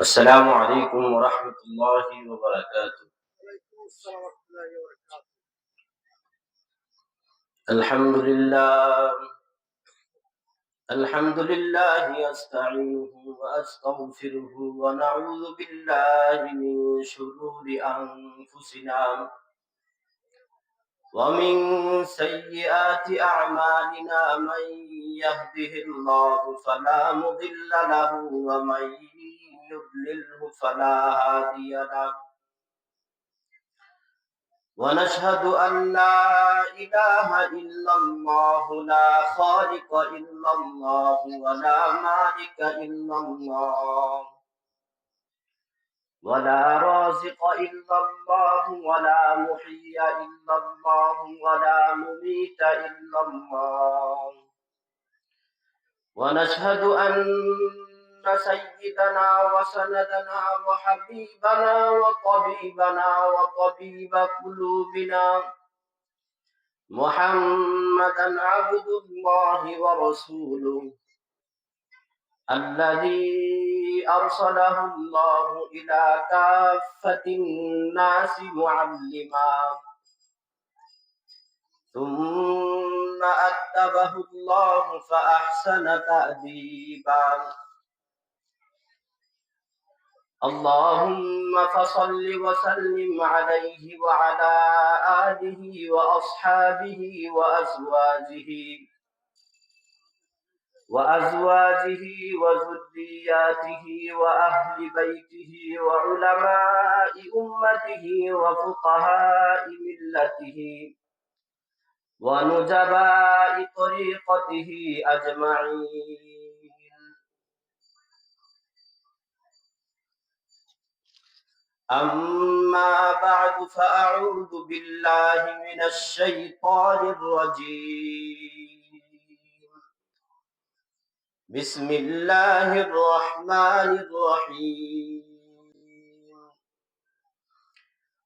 السلام عليكم ورحمة الله وبركاته. الحمد لله الحمد لله أستعينه وأستغفره ونعوذ بالله من شرور أنفسنا ومن سيئات أعمالنا. من يهده الله فلا مضل له ومن يضلله فلا هادي له. ونشهد أن لا إله إلا الله لا خالق إلا الله ولا مالك إلا الله ولا رازق إلا الله ولا محيي إلا الله ولا مميت إلا الله. ونشهد أن سيدنا وسندنا وحبيبنا وطبيبنا وطبيب قلوبنا محمدا عبد الله ورسوله الذي أرسله الله إلى كافة الناس معلما ثم أدبه الله فأحسن تأديبا اللهم فصل وسلم عليه وعلى آله وأصحابه وأزواجه وأزواجه وذرياته وأهل بيته وعلماء أمته وفقهاء ملته ونجباء طريقته أجمعين. أما بعد فأعوذ بالله من الشيطان الرجيم. بسم الله الرحمن الرحيم.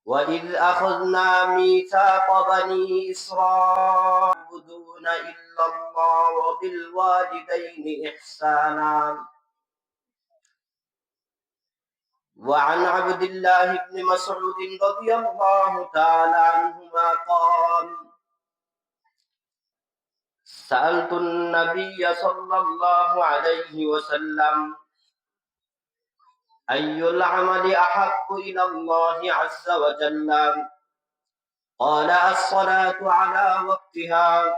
وإذ أخذنا ميثاق بني إسرائيل يعبدون إلا الله وبالوالدين إحسانا. وعن عبد الله بن مسعود رضي الله تعالى عنهما قال سألت النبي صلى الله عليه وسلم أي العمل أحق إلى الله عز وجل؟ قال الصلاة على وقتها.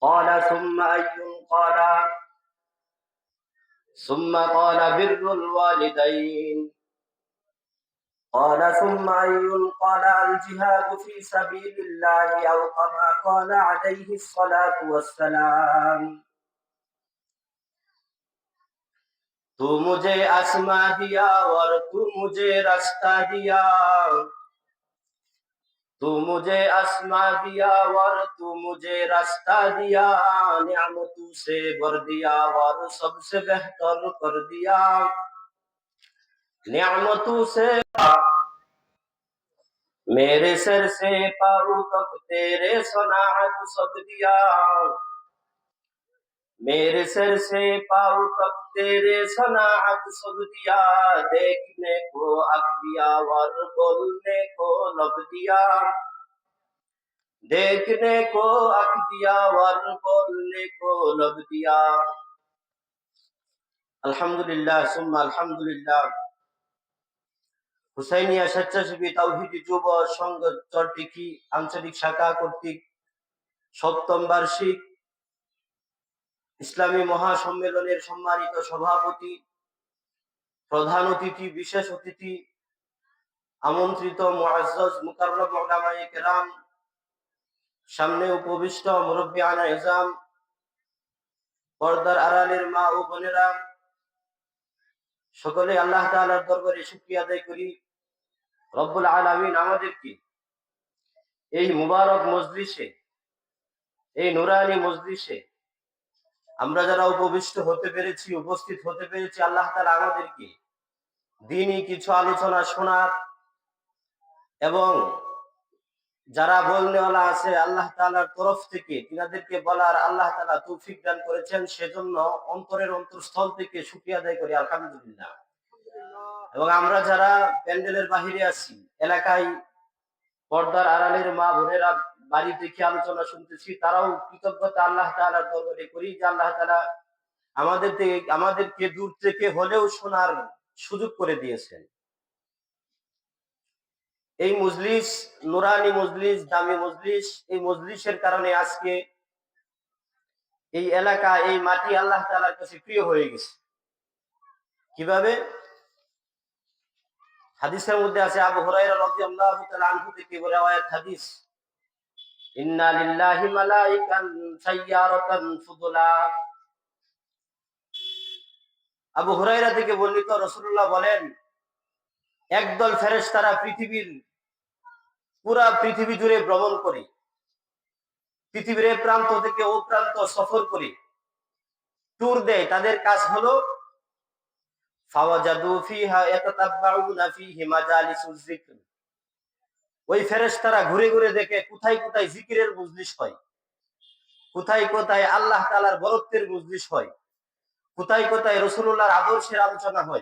قال ثم أي قال ثم قال بر الوالدين قال ثم أي قال الجهاد في سبيل الله أو كما قال عليه الصلاة والسلام تو مجھے اسما دیا اور تو مجھے رستہ دیا तू मुझे आसमा दिया वर तू मुझे रास्ता दिया, नियामतों से भर दिया वर सबसे बेहतर कर दिया। न्याम तू से मेरे सर से पारू तक तेरे सनाहत सब दिया। मेरे सर से पाऊ तक तेरे सनाहत सब दिया देखने को अख दिया और बोलने को लब दिया देखने को अख दिया और बोलने को लब दिया আলহামদুলিল্লাহ সুম্মা আলহামদুলিল্লাহ হুসাইনিয়া স্বেচ্ছাসেবী তাওহিদি যুব সংঘ চরটিকি আঞ্চলিক শাখা কর্তৃক সপ্তম বার্ষিক ইসলামী মহাসম্মেলনের সম্মানিত সভাপতি, প্রধান অতিথি, বিশেষ অতিথি, আমন্ত্রিত মুআজ্জাজ কেরাম, সামনে উপবিষ্ট মুরব্বী আনা এজাম পর্দার আড়ালের মা ও বোনেরা, সকলে আল্লাহ তাআলার দরবারে শুকরিয়া আদায় করি। রব্বুল আলামিন আমাদেরকে এই মুবারক মজলিসে, এই নুরানি মজলিসে আমরা যারা উপবিষ্ট হতে পেরেছি, উপস্থিত হতে পেরেছি, আল্লাহ তালা আমাদেরকে দিনই কিছু আলোচনা শোনার এবং যারা বলনেওয়ালা আছে, আল্লাহ তালার তরফ থেকে তিনাদেরকে বলার আল্লাহ তালা তৌফিক দান করেছেন, সেজন্য অন্তরের অন্তরস্থল থেকে সুক্রিয়া আদায় করি, আলহামদুলিল্লাহ। এবং আমরা যারা প্যান্ডেলের বাহিরে আছি, এলাকায় পর্দার আড়ালের মা বোনেরা বাড়ি থেকে আলোচনা শুনতেছি, তারাও কৃতজ্ঞতা আল্লাহ তাআলার দরবারে করি যে আল্লাহ তাআলা আমাদের থেকে, আমাদেরকে দূর থেকে হলেও শোনার সুযোগ করে দিয়েছেন। এই মজলিস, নুরানি মজলিস, দামি মজলিস, এই মজলিসের কারণে আজকে এই এলাকা, এই মাটি আল্লাহ তাআলার কাছে প্রিয় হয়ে গেছে। কীভাবে? হাদিসের মধ্যে আছে, আবু রাদিয়াল্লাহু তাআলা আনহু থেকে রিওয়ায়াত হাদিস। আবু হুরায়রা থেকে বর্ণিত রাসূলুল্লাহ বলেন, একদল পৃথিবীর পুরা পৃথিবী জুড়ে ভ্রমণ করে, পৃথিবীর এ প্রান্ত থেকে ও প্রান্ত সফর করে ট্যুর দেয়। তাদের কাজ হলো, ফাওয়াজাদু ফিহা ইয়াতাতাব্বাউনা ফিহি মাজালিসুজ যিকর ওই ফেরেশতারা ঘুরে ঘুরে দেখে কোথায় কোথায় জিকিরের মজলিস হয়? কোথায় কোথায় আল্লাহ তালার বরত্বের বুজলিশ হয়? কোথায় কোথায় রসুল্লাহর আদর্শের আলোচনা হয়?